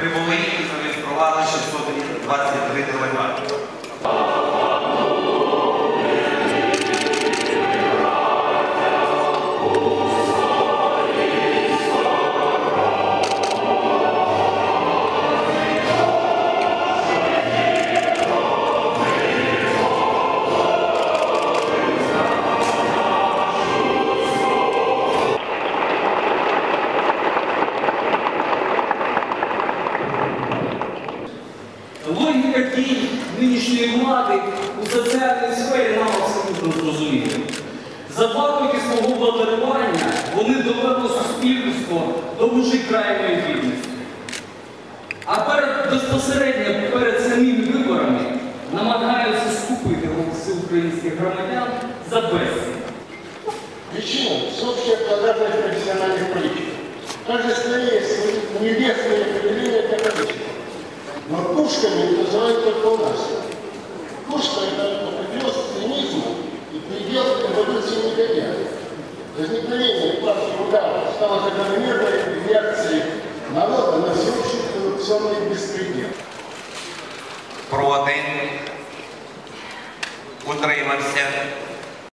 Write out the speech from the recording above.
Прибули і зареєстрували 623 делегати. Логіка дій нинішньої влади у соціальній сфері нам абсолютно зрозуміла. За два свого владарювання вони довели суспільство до межі крайньої бідності. А перед безпосередньо перед самими виборами намагаються скупити голоси українських громадян за безцінь. Причина – всеобщая продажность профессиональных политиков. Стране есть свои нелестные определения политиков. Но пушками называют только у нас. Пушка – это апофеоз цинизма и предел эволюции негодяя. Возникновение партии удара стало закономерной реакцией народа на всеобщий коррупционный беспредел. Проти. Утримався.